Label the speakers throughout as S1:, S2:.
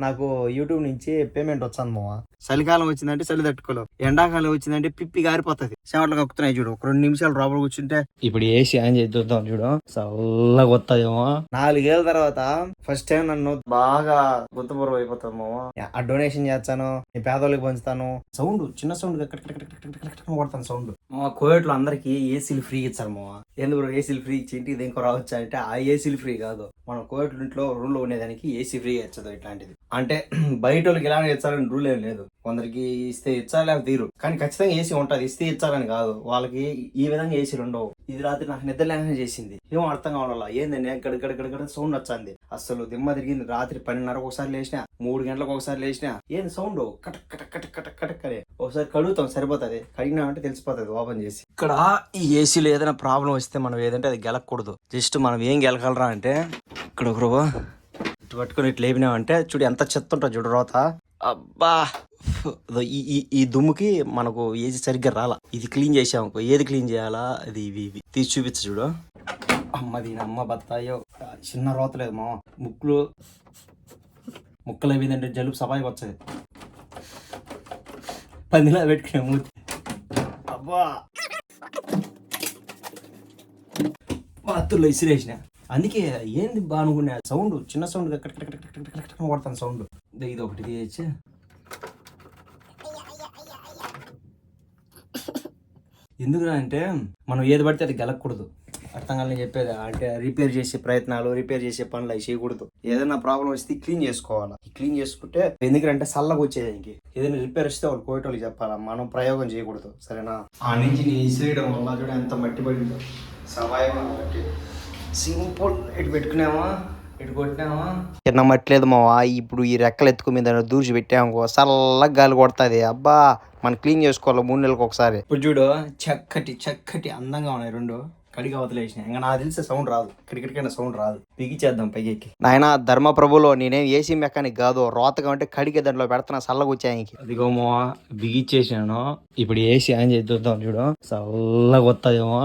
S1: నాకు యూట్యూబ్ నుంచి పేమెంట్ వచ్చింది మావా. చలికాలం వచ్చిందంటే చలి తట్టుకోలేవు ఎండాకాలం వచ్చిందంటే పిప్పి గారిపోతుంది. చెమటలు కక్కుతున్నాయి చూడు. ఒక రెండు నిమిషాలు లోపల కూర్చుంటే ఇప్పుడు ఏసీ ఆన్ చేసి చూద్దాం చూడు. చల్లగా వస్తుందేమో నాలుగేళ్ళ తర్వాత ఫస్ట్ టైం నన్ను బాగా గుంతపూర్వం అయిపోతుంది మావా. ఆ డొనేషన్ చేస్తాను ఈ పేదవాళ్ళకి పంచుతాను. సౌండ్ చిన్న సౌండ్ కొడతాను సౌండ్. మా కోయట్లో అందరికి ఏసీలు ఫ్రీ ఇచ్చారు మావా. ఎందుకు ఏసీలు ఫ్రీ ఇచ్చి ఇంటికి దేనికో రావచ్చు అంటే ఆ ఏసీలు ఫ్రీ కాదు. మన కోయట్లో ఇంట్లో రూల్లో ఉండేదానికి ఏసీ ఫ్రీ ఇచ్చదు ఇట్లాంటిది. అంటే బయట వాళ్ళకి ఎలా ఇచ్చాలని రూల్ ఏం లేదు. కొందరికి ఇస్తే ఇచ్చాలి అని తీరు. కానీ ఖచ్చితంగా ఏసీ ఉంటుంది. ఇస్తే ఇచ్చాలని కాదు. వాళ్ళకి ఈ విధంగా ఏసీలు ఉండవు. ఇది రాత్రి నాకు నిద్ర లేకుండా చేసింది. ఏమో అర్థం కావడం ఏందండి నేను గడగడ సౌండ్ వచ్చింది. అసలు దిమ్మ తిరిగింది. రాత్రి పన్నెండున్నరకు ఒకసారి లేచినా మూడు గంటలకు ఒకసారి లేచినా ఏంది సౌండ్? కటక్ కటక్ కటక్ కటక్ కటక్ అని. ఒకసారి కడుగుతాం సరిపోతుంది. కడిగినా అంటే తెలిసిపోతుంది ఓపెన్ చేసి. ఇక్కడ ఈ ఏసీలో ఏదైనా ప్రాబ్లం వస్తే మనం ఏదంటే అది గెలకూడదు. జస్ట్ మనం ఏం గెలగలరా అంటే ఇక్కడ ఒకరు ఇటు పట్టుకుని ఇట్లా లేపినామంటే చూడు ఎంత చెత్త ఉంటుంది చూడు రోత. అబ్బా! ఈ ఈ ఈ దుమ్ముకి మనకు ఏది సరిగ్గా రాలా. ఇది క్లీన్ చేసాము ఏది క్లీన్ చేయాలా? అది ఇవి ఇవి. తీసి చూపించు చూడు. అమ్మ దీని అమ్మ బత్తాయో. చిన్న రోత లేదు మా ముక్కులు ముక్కలు ఏదంటే జలుబు సఫాయికి వచ్చేది పందిలా పెట్టుకునే మూతి. అబ్బా! పాత్రలో ఇసిరేసిన. అందుకే ఏంది బానుకునే సౌండ్ చిన్న సౌండ్ కొడతాను సౌండ్. ఇది ఒకటి తీయచ్చు. ఎందుకురా అంటే మనం ఏది పడితే అది గెలకూడదు. అర్థం కాలని చెప్పేది. అంటే రిపేర్ చేసే ప్రయత్నాలు రిపేర్ చేసే పనులు అవి చేయకూడదు. ఏదైనా ప్రాబ్లం వస్తే క్లీన్ చేసుకోవాలి? క్లీన్ చేసుకుంటే ఎందుకంటే చల్లగా వచ్చేదానికి ఏదైనా రిపేర్ వస్తే వాళ్ళు కోయటోళ్ళకి చెప్పాలా? మనం ప్రయోగం చేయకూడదు. సరేనా? ఆ నుంచి నేను ఇసిరేయడం వల్ల చూడ ఎంత మట్టి పడిందో. సవాయం మట్టి. సింపుల్ ఇటు పెట్టుకున్నామా ఇటు కొట్టినామా చిన్న మావా ఇప్పుడు ఈ రెక్కలు ఎత్తుకు మీద దూర్చి పెట్టామనుకో చల్లగా గాలి కొడుతుంది. అబ్బా మనం క్లీన్ చేసుకోవాలి మూడు నెలలకు ఒకసారి? ఇప్పుడు చూడు చక్కటి చక్కటి అందంగా ఉన్నాయి రెండు. కడిగి అవతలేసిన ఇంకా నాకు తెలిసే సౌండ్ రాదు. కిటికిటికైనా సౌండ్ రాదు. బిగిచేద్దాం పైకి నాయన ధర్మప్రభులో నేనేం ఏసీ మెకానిక్ కాదు రోతగా ఉంటే కడిగే దాంట్లో పెడుతున్నా చల్లగా వచ్చాయి అదిగో మావా బిగిచ్చేసాను ఇప్పుడు ఏసీ ఆన్ చూద్దాం చూడు. చల్లగా వస్తుందేమో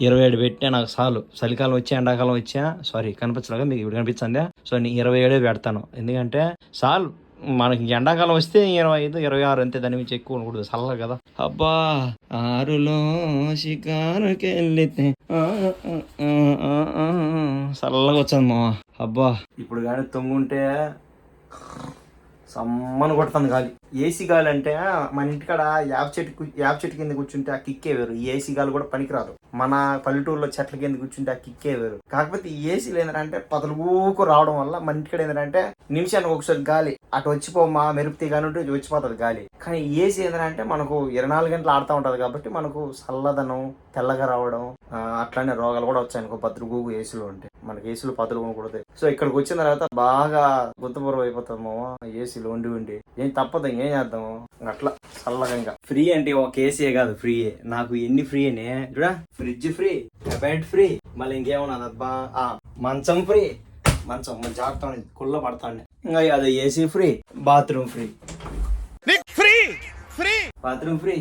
S1: ఇరవై ఏడు పెట్టినా నాకు చాలు. చలికాలం వచ్చా ఎండాకాలం వచ్చా? సారీ కనిపించలేగా మీకు? ఇప్పుడు కనిపించండి సో నేను ఇరవై ఏడే పెడతాను. ఎందుకంటే చాలు. మనకి ఎండాకాలం వస్తే ఇరవై ఐదు ఇరవై ఆరు అంతే దాని నుంచి ఎక్కువ ఉండకూడదు. చల్ల కదా. అబ్బా ఆరులో షికారుకెళ్ళితే చల్లగా వచ్చాను మా అబ్బా. ఇప్పుడు కానీ తొంగుంటే సమ్మను కొడుతుంది గాలి. ఏసీ గాలి అంటే మన ఇంటికాడ యాప చెట్టు యాప చెట్టు కింద కూర్చుంటే ఆ కిక్కే వేరు. ఈ ఏసీ గాలి కూడా పనికిరాదు. మన పల్లెటూరులో చెట్ల కింద కూర్చుంటే ఆ కిక్కే వేరు. కాకపోతే ఈ ఏసీలు ఏంటంటే పతలుగూకు రావడం వల్ల మన ఇంటికాడ ఏంటంటే నిమిషానికి ఒకసారి గాలి. అటు వచ్చిపోమా మెరుపుతీ తీగాని ఉంటే వచ్చిపోతుంది గాలి. కానీ ఏసీ ఏంటంటే మనకు ఇరవై నాలుగు గంటలు ఆడుతూ ఉంటుంది కాబట్టి మనకు చల్లదనం తెల్లగా రావడం అట్లానే రోగాలు కూడా వచ్చాయి అనుకో పత్రుగూగు ఏసీలు ఉంటే. మనకి ఏసీలు పత్రులు కొనుక్കൂడదు సో ఇక్కడికి వచ్చిన తర్వాత బాగా గుంతపూర్వం అయిపోతుంది మామ ఏసీలు ఉండి ఉండి. ఏం తప్పదు ఇంకేం చేద్దాము. ఇంక అట్లా చల్లగా ఇంకా ఫ్రీ అంటే ఒక ఏసీ కాదు ఫ్రీ నాకు ఎన్ని ఫ్రీ అనే చూడా? Fridge free bed free. మళ్ళీ ఇంకేమన్నదబ్బా ఆ, మంచం ఫ్రీ. మంచం మన జాగ్రత్త కుళ్ళ పడతాండి. ఇంకా అది AC free bathroom free. Free free bathroom free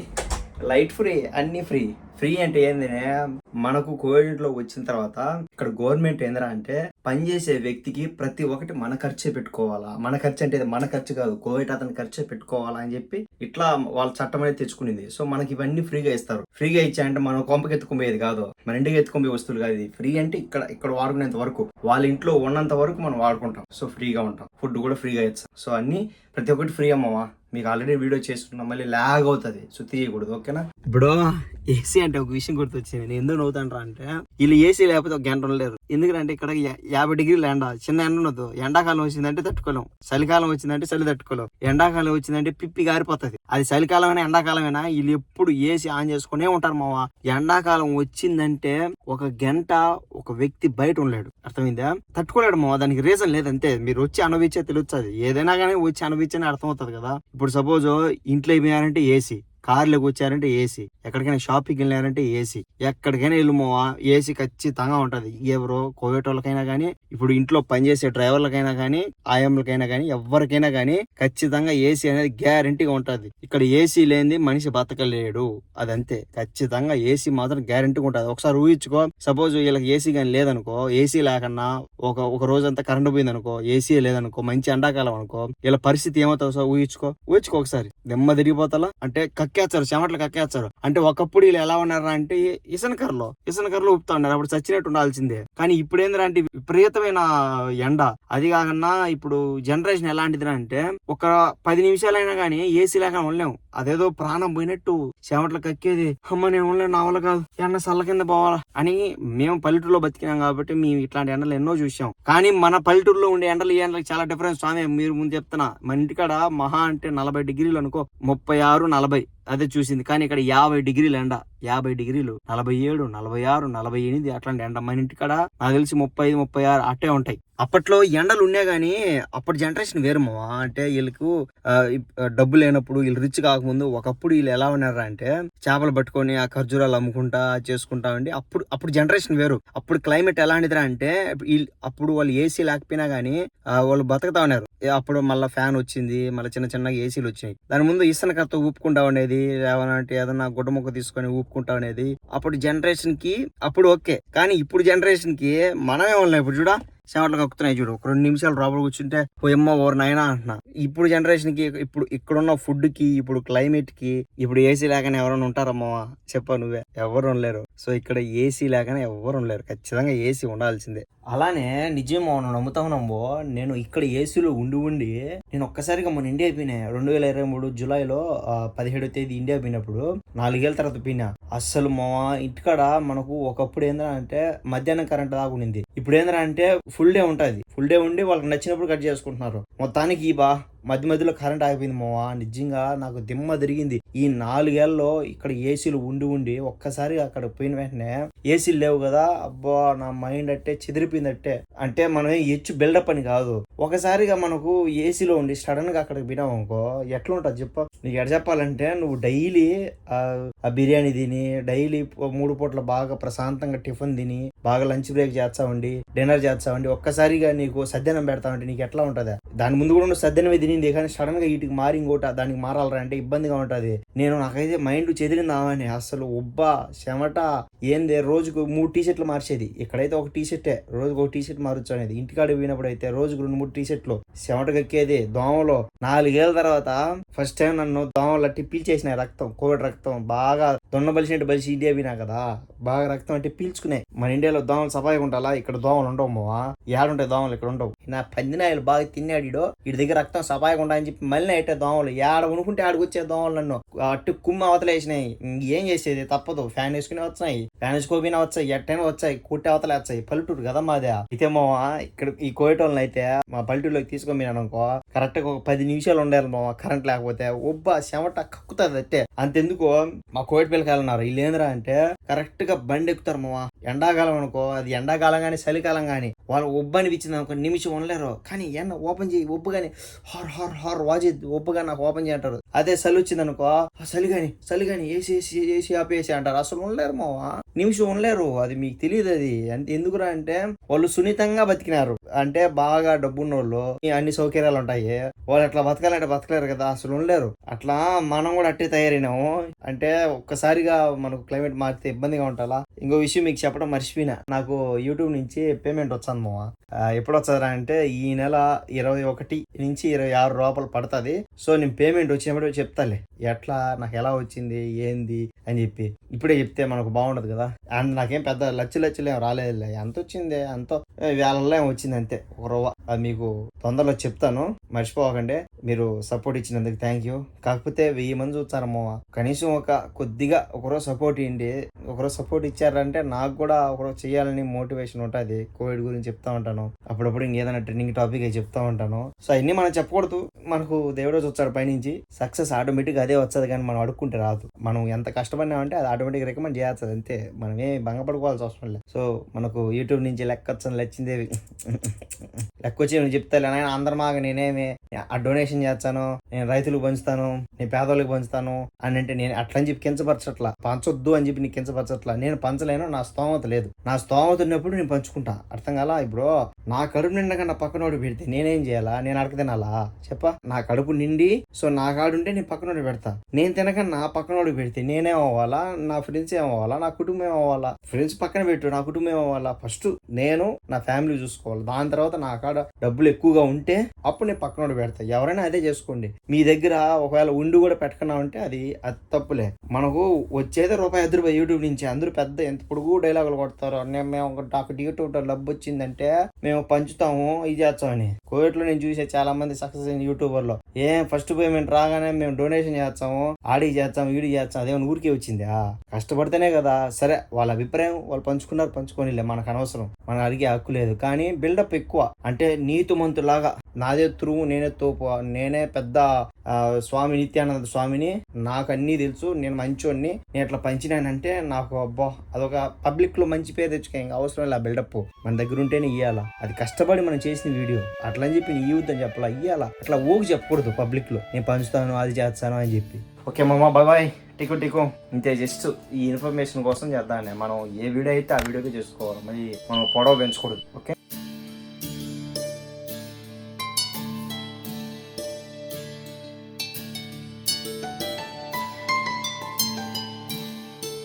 S1: light free అన్ని ఫ్రీ. ఫ్రీ అంటే ఏందినే మనకు కోవిడ్లో వచ్చిన తర్వాత ఇక్కడ గవర్నమెంట్ ఏందిరా అంటే పనిచేసే వ్యక్తికి ప్రతి ఒక్కటి మన ఖర్చే పెట్టుకోవాలా? మన ఖర్చు అంటే మన ఖర్చు కాదు. కోవిడ్ అతని ఖర్చే పెట్టుకోవాలా అని చెప్పి ఇట్లా వాళ్ళ చట్టం అనేది తెచ్చుకునింది. సో మనకి ఇవన్నీ ఫ్రీగా ఇస్తారు. ఫ్రీగా ఇచ్చాయంటే మనం కొంపకి ఎత్తుకుపోయేది కాదు. మన ఇంటికి ఎత్తుకుపోయే వస్తువులు కాదు ఇది. ఫ్రీ అంటే ఇక్కడ ఇక్కడ వాడుకునేంత వరకు వాళ్ళ ఇంట్లో ఉన్నంత వరకు మనం వాడుకుంటాం. సో ఫ్రీగా ఉంటాం. ఫుడ్ కూడా ఫ్రీగా ఇస్తాం. సో అన్ని ప్రతి ఒక్కటి ఫ్రీ అమ్మవా మీకు ఆల్రెడీ వీడియో చేసుకున్నాం మళ్ళీ లాగ్ అవుతుంది. సుత్తి చేయకూడదు ఓకేనా? ఇప్పుడు ఏసీ అంటే ఒక విషయం గుర్తొచ్చింది. నేను ఎందుకు నవ్వుతాంట్రా అంటే వీళ్ళు ఏసీ లేకపోతే ఒక గంట ఉండలేరు ఎందుకంటే ఇక్కడ యాభై డిగ్రీలు ఎండ చిన్న ఎండ ఉండదు. ఎండాకాలం వచ్చిందంటే తట్టుకోలేం. చలికాలం వచ్చిందంటే చలి తట్టుకోలేం. ఎండాకాలం వచ్చిందంటే పిప్పి గారిపోతుంది. అది చలికాలమైనా ఎండాకాలమైనా వీళ్ళు ఎప్పుడు ఏసీ ఆన్ చేసుకునే ఉంటారు మావా. ఎండాకాలం వచ్చిందంటే ఒక గంట ఒక వ్యక్తి బయట ఉండలేడు. అర్థమైందా? తట్టుకోలేడు మావా. దానికి రీజన్ లేదంతే. మీరు వచ్చి అనుభవించే తెలుస్తుంది. ఏదైనా కానీ వచ్చి అనుభవించని అర్థమవుతుంది కదా. ఇప్పుడు సపోజ్ ఇంట్లో ఏమేయాలంటే ఏసీ కార్లోకి వచ్చారంటే ఏసీ ఎక్కడికైనా షాపింగ్కి వెళ్ళారంటే ఏసీ ఎక్కడికైనా వెళ్ళమోవా ఏసీ ఖచ్చితంగా ఉంటది. ఎవరో కోవిడ్ వాళ్ళకైనా కానీ ఇప్పుడు ఇంట్లో పనిచేసే డ్రైవర్లకైనా కానీ ఆయంలకైనా కానీ ఎవరికైనా కానీ ఖచ్చితంగా ఏసీ అనేది గ్యారంటీగా ఉంటది. ఇక్కడ ఏసీ లేనిది మనిషి బతకలేడు. అదంతే. ఖచ్చితంగా ఏసీ మాత్రం గ్యారంటీగా ఉంటది. ఒకసారి ఊహించుకో. సపోజ్ వీళ్ళకి ఏసీ కానీ లేదనుకో ఏసీ లేకన్నా ఒక ఒక రోజంతా కరెంట్ పోయిందనుకో ఏసీ లేదనుకో మంచి ఎండాకాలం అనుకో వీళ్ళ పరిస్థితి ఏమవుతావు సార్ ఊహించుకో. ఊహించుకో ఒకసారి. దెమ్మ తిరిగిపోతలా? అంటే కక్కేస్తారు చెమటలు కక్కేస్తారు. అంటే ఒకప్పుడు వీళ్ళు ఎలా ఉన్నారా అంటే ఇసనకర్లో ఇసనకర్లో ఉప్పుతా ఉన్నారు. అప్పుడు చచ్చినట్టు ఉండాల్సిందే. కానీ ఇప్పుడు ఏంటంటే విపరీతమైన ఎండ. అది కాకుండా ఇప్పుడు జనరేషన్ ఎలాంటిది అంటే ఒక పది నిమిషాలైనా కానీ ఏసీ లేక ఉండలేము. అదేదో ప్రాణం పోయినట్టు చెమటలు కక్కేది. అమ్మ నేను ఉండలేను నా వల్ల కాదు. ఎండ సల్ల కింద పోవాలా? అని మేము పల్లెటూరులో బతికినాం కాబట్టి మేము ఇట్లాంటి ఎండలు ఎన్నో చూసాం కానీ మన పల్లెటూరులో ఉండే ఎండలు ఈ ఎండలకు చాలా డిఫరెన్స్. స్వామి మీరు ముందు చెప్తున్నా మన ఇంటికాడ మహా అంటే నలభై డిగ్రీలు అనుకో ముప్పై ఆరు నలభై. అదే చూసింది. కానీ ఇక్కడ యాభై డిగ్రీలు ఎండ. యాభై డిగ్రీలు. నలభై ఏడు నలభై ఆరు నలభై ఎనిమిది అట్లాంటి ఎండ. మన ఇంటికాడ నాకు తెలిసి ముప్పై ఐదు ముప్పై ఆరు అట్టే ఉంటాయి. అప్పట్లో ఎండలు ఉన్నాయి కానీ అప్పటి జనరేషన్ వేరు అంటే వీళ్ళకు డబ్బు లేనప్పుడు వీళ్ళు రిచ్ కాకముందు ఒకప్పుడు వీళ్ళు ఎలా ఉన్నారా అంటే చేపలు పట్టుకొని ఆ ఖర్జూరాలు అమ్ముకుంటా చేసుకుంటా ఉండి అప్పుడు అప్పుడు జనరేషన్ వేరు. అప్పుడు క్లైమేట్ ఎలాంటిదిరా అంటే వీళ్ళు- అప్పుడు వాళ్ళు ఏసీ లేకపోయినా కానీ వాళ్ళు బతుకుతా ఉన్నారు. అప్పుడు మళ్ళీ ఫ్యాన్ వచ్చింది మళ్ళీ చిన్న చిన్నగా ఏసీలు వచ్చినాయి. దాని ముందు ఇసనకతో ఊపుకుంటా ఉండేది లేవనంటే ఏదన్నా గుడ్డ ముక్క తీసుకొని ఊపుకుంటా ఉండేది. అప్పుడు జనరేషన్కి అప్పుడు ఓకే కానీ ఇప్పుడు జనరేషన్కి మనమే ఉన్నాయి ఇప్పుడు చూడా చెమటలు కక్కుతున్నాయి చూడు. ఒక రెండు నిమిషాలు లోపల కూర్చుంటే పోయమ్మ ఓవర్ నాయనా అంటున్నా. ఇప్పుడు జనరేషన్కి ఇప్పుడు ఇక్కడున్న ఫుడ్కి ఇప్పుడు క్లైమేట్కి ఇప్పుడు ఏసీ లేకనే ఎవరైనా ఉంటారమ్మా చెప్పా నువ్వే. ఎవరు ఉండలేరు. సో ఇక్కడ ఏసీ లేకనే ఎవరు ఉండలేరు. ఖచ్చితంగా ఏసీ ఉండాల్సిందే. అలానే నిజమో నమ్ముతావు నమ్మో. నేను ఇక్కడ ఏసీలో ఉండి ఉండి నేను ఒక్కసారిగా మన ఇండియా పోయినా. రెండు వేల ఇరవై మూడు జూలైలో పదిహేడో తేదీ ఇండియా పోయినప్పుడు నాలుగేళ్ళ తర్వాత పోయినా. అస్సలు మా ఇంటికాడ మనకు ఒకప్పుడు ఏంద్రా అంటే మధ్యాహ్నం కరెంట్ దాకా ఇప్పుడు ఏంద్రా అంటే ఫుల్ డే ఉంటుంది. ఫుల్ డే ఉండి వాళ్ళకి నచ్చినప్పుడు కట్ చేసుకుంటున్నారు. మొత్తానికి ఈ బా మధ్య మధ్యలో కరెంట్ ఆగిపోయింది మావా. నిజంగా నాకు దిమ్మ తిరిగింది. ఈ నాలుగేళ్ళలో ఇక్కడ ఏసీలు ఉండి ఉండి ఒక్కసారి అక్కడ పోయిన వెంటనే ఏసీలు లేవు కదా. అబ్బా నా మైండ్ అట్టే చెదిరిపోయిందట్టే అంటే మనం హెచ్చు బిల్డప్ అని కాదు. ఒకసారిగా మనకు ఏసీలో ఉండి సడన్గా అక్కడికి పోయినావు అనుకో ఎట్లుంటుంది చెప్ప? నీకు ఎడ చెప్పాలంటే నువ్వు డైలీ ఆ బిర్యానీ తిని డైలీ మూడు పూట్ల బాగా ప్రశాంతంగా టిఫిన్ తిని బాగా లంచ్ బ్రేక్ చేస్తావండి డిన్నర్ చేస్తావండి ఒక్కసారిగా నీకు సద్యనం పెడతావండి నీకు ఎట్లా ఉంటది? దాని ముందు కూడా నువ్వు సద్యనమే చెదిరింది. కానీ సడన్గా వీటికి మారి ఇంకోట దానికి మారాలరా అంటే ఇబ్బందిగా ఉంటది. నేను నాకైతే మైండ్ చెదిరిందామని అసలు ఉబ్బా చెమట ఏంది? రోజుకు మూడు టీ షర్ట్లు మార్చేది. ఇక్కడైతే ఒక టీ షర్టే రోజుకు ఒక టీ షర్ట్ మారచ్చు అనేది. ఇంటికాడ పోయినప్పుడు అయితే రోజుకు రెండు మూడు టీ షర్ట్లు చెమట కక్కేది దోమలో. నాలుగేళ్ళ తర్వాత ఫస్ట్ టైం నన్ను దోమలు అట్టి పీల్చేసినాయి రక్తం కోవిడ్ రక్తం. బాగా దొన్న బలిసినట్టు బలిసి ఇండియా పోయినా కదా. బాగా రక్తం అంటే పీల్చుకునే. మన ఇండియాలో దోమలు సఫాయి ఉండాలా? ఇక్కడ దోమలు ఉండవు మావా. ఏడుంటాయి దోమలు ఇక్కడ ఉండవు. నా పందినాయలు బాగా తిన్నాడు ఇడో వీడి దగ్గర రక్తం సఫాయిగా ఉండాలని చెప్పి మళ్ళీ అయితే దోమలు. ఏడ ఉనుకుంటే ఆడికి వచ్చే దోమలు నన్ను. అట్టు కుమ్మ అవతలేసినాయి. ఏం చేసేది? తప్పదు. ఫ్యాన్ వేసుకుని వచ్చినాయి ఫ్యాన్ వేసుకోపోయినా వచ్చాయి ఎట్టైనా వచ్చాయి కుట్టి అవతల వచ్చాయి. పల్లెటూరు కదా మాదే. అయితే మావా ఇక్కడ ఈ కోయటోళ్ళని అయితే మా పల్లెటూరులోకి తీసుకొని అనుకో కరెక్ట్గా ఒక పది నిమిషాలు ఉండాలి మావా కరెంట్ లేకపోతే. ఒబ్బా చెమట కక్కుతుంది అట్టే. అంతెందుకు మా కోయట పిల్లకాయలు ఉన్నారు. వీళ్ళు అంటే కరెక్ట్గా బండి ఎక్కుతారు మావా ఎండాకాలం అనుకో అది ఎండాకాలం కానీ చలికాలం కానీ వాళ్ళు ఒబ్బు అనిపించింది అనుకో నిమిషం ఉండలేరు. కానీ ఎండ ఓపెన్ చేయి ఒబ్బు కానీ హార్ హార్ హార్ వాజి ఒబ్బుగా నాకు ఓపెన్ చేయంటారు అదే చలి వచ్చింది అనుకో చలి కానీ చలి కానీ ఏసీ ఏసి ఏసీ ఆపేసి అంటారు. అసలు ఉండలేరు మావా నిమిషం ఉండలేరు. అది మీకు తెలియదు అది. అంటే ఎందుకురా అంటే వాళ్ళు సున్నితంగా బతికినారు. అంటే బాగా డబ్బున్న వాళ్ళు అన్ని సౌకర్యాలు ఉంటాయి. వాళ్ళు అట్లా బతకాలంటే బతకలేరు కదా అసలు ఉండలేరు. అట్లా మనం కూడా అట్టే తయారైనాము. అంటే ఒక్కసారిగా మనకు క్లైమేట్ మారితే ఇబ్బందిగా ఉండాలా ఇంకో విషయం మీకు చెప్పడం మర్చిపోయినా. నాకు యూట్యూబ్ నుంచి పేమెంట్ వచ్చాను మామ ఎప్పుడు వచ్చారా అంటే ఈ నెల ఇరవై ఒకటి నుంచి ఇరవై ఆరు రూపాయలు పడుతుంది. సో నేను పేమెంట్ వచ్చినప్పుడు చెప్తాలే. ఎట్లా? నాకు ఎలా వచ్చింది? ఏంది? అని చెప్పి ఇప్పుడే చెప్తే మనకు బాగుండదు కదా. అండ్ నాకేం పెద్ద లచ్చు లచ్చులు రాలేదులే. ఎంత వచ్చింది అంత వేలల్లో ఏం వచ్చింది అంతే. ఒక రవ్వ. అది మీకు తొందరలో చెప్తాను. మర్చిపోకండి. మీరు సపోర్ట్ ఇచ్చినందుకు థ్యాంక్ యూ కాకపోతే వెయ్యి మంది చూస్తారమ్మో కనీసం ఒక కొద్దిగా ఒకరోజు సపోర్ట్ ఇవ్వండి ఒకరోజు సపోర్ట్ ఇచ్చారంటే నాకు కూడా ఒకరోజు చేయాలని మోటివేషన్ ఉంటుంది. కోవిడ్ గురించి చెప్తా ఉంటాను. అప్పుడప్పుడు ఇంకేదైనా ట్రెండింగ్ టాపిక్ అయి చెప్తా ఉంటాను. సో అవన్నీ మనం చెప్పకూడదు. మనకు దేవుడే వచ్చాడు పైనుంచి. సక్సెస్ ఆటోమేటిక్ అదే వస్తుంది కానీ మనం అడుక్కుంటే రాదు. మనం ఎంత కష్టపడినామంటే అది ఆటోమేటిక్ రికమెండ్ చేస్తుంది. అంతే. మనం ఏ భంగపడుకోవాల్సి అవసరం లేదు సో మనకు యూట్యూబ్ నుంచి లెక్క వచ్చింది లచ్చిందేవి. లెక్క వచ్చి చేయని చెప్తాలే నాయన అందరి మాగా నేనేమి ఆ డొనేషన్ చేస్తాను నేను రైతులకు పంచుతాను నేను పేదవాళ్ళకి పంచుతాను అని అంటే నేను అట్లా అని చెప్పి కించపరచట్లా. పంచొద్దు అని చెప్పి నీకు కించపరచట్లా. నేను పంచలేను నా స్తోమత లేదు. నా స్తోమత ఉన్నప్పుడు నేను పంచుకుంటా. అర్థం కాలా? ఇప్పుడు నా కడుపు నిండా నా పక్కనోడు పెడితే నేనేం చేయాలా? నేను అడక తినాలా? చెప్పా? నా కడుపు నిండి సో నా కాడుంటే నేను పక్కనోడు పెడతా. నేను తినక నా పక్కనోడు పెడితే నేనేం అవ్వాలా? నా ఫ్రెండ్స్ ఏం అవ్వాలా? నా కుటుంబం ఏం అవ్వాలా? ఫ్రెండ్స్ పక్కన పెట్టు నా కుటుంబం ఏం అవ్వాలా? ఫస్ట్ నేను నా ఫ్యామిలీ చూసుకోవాలి. దాని తర్వాత నా కాడ డబ్బులు ఎక్కువగా ఉంటే అప్పుడు నేను పక్కనోడు పెడతా. ఎవరైనా అదే చేసుకోండి. మీ దగ్గర ఒకవేళ ఉండి కూడా పెట్టుకున్నా ఉంటే అది అది తప్పులే. మనకు వచ్చేదే రూపాయి ఐదు రూపాయి యూట్యూబ్ నుంచి. అందరూ పెద్ద ఎంత పొడుగు డైలాగులు కొడతారు. నేను మేము నాకు యూట్యూబ్ డబ్బు వచ్చిందంటే మేము పంచుతాము ఇది చేస్తామని. కోవిడ్లో నేను చూసే చాలా మంది సక్సెస్ అయిన యూట్యూబర్లో ఏం ఫస్ట్ పేమెంట్ రాగానే మేము డొనేషన్ చేస్తాము ఆడి చేస్తాము వీడి చేస్తాం అదేమన్నా ఊరికే వచ్చిందా? కష్టపడితేనే కదా. సరే వాళ్ళ అభిప్రాయం వాళ్ళు పంచుకున్నారు పంచుకోనిలే. మనకు అనవసరం. మనం అడిగే హక్కు లేదు. కానీ బిల్డప్ ఎక్కువ. అంటే నీతిమంతులాగా నాదే త్రువు నేనే తోపు నేనే పెద్ద స్వామి నిత్యానంద స్వామిని నాకు అన్నీ తెలుసు నేను మంచోడిని నేను ఇట్లా పంచినానంటే నాకు అబ్బా అదొక పబ్లిక్లో మంచి పేరు తెచ్చుకో ఇంకా అవసరం లేదు బిల్డప్ మన దగ్గర ఉంటేనే ఇయ్యాలా. అది కష్టపడి మనం చేసిన వీడియో. అట్లా అని చెప్పి నీ ఇవ్వద్దని చెప్పాలా? ఇయ్యాలా. అట్లా ఊకి చెప్పకూడదు పబ్లిక్లో నేను పంచుతాను అది చేస్తాను అని చెప్పి. ఓకే మామ బాయ్ బాయ్ టికు టికు. ఇంతే జస్ట్ ఈ ఇన్ఫర్మేషన్ కోసం చేద్దాం మనం ఏ వీడియో అయితే ఆ వీడియోకి చేసుకోవాలి. మరి మనం పొడవ పెంచకూడదు. ఓకే?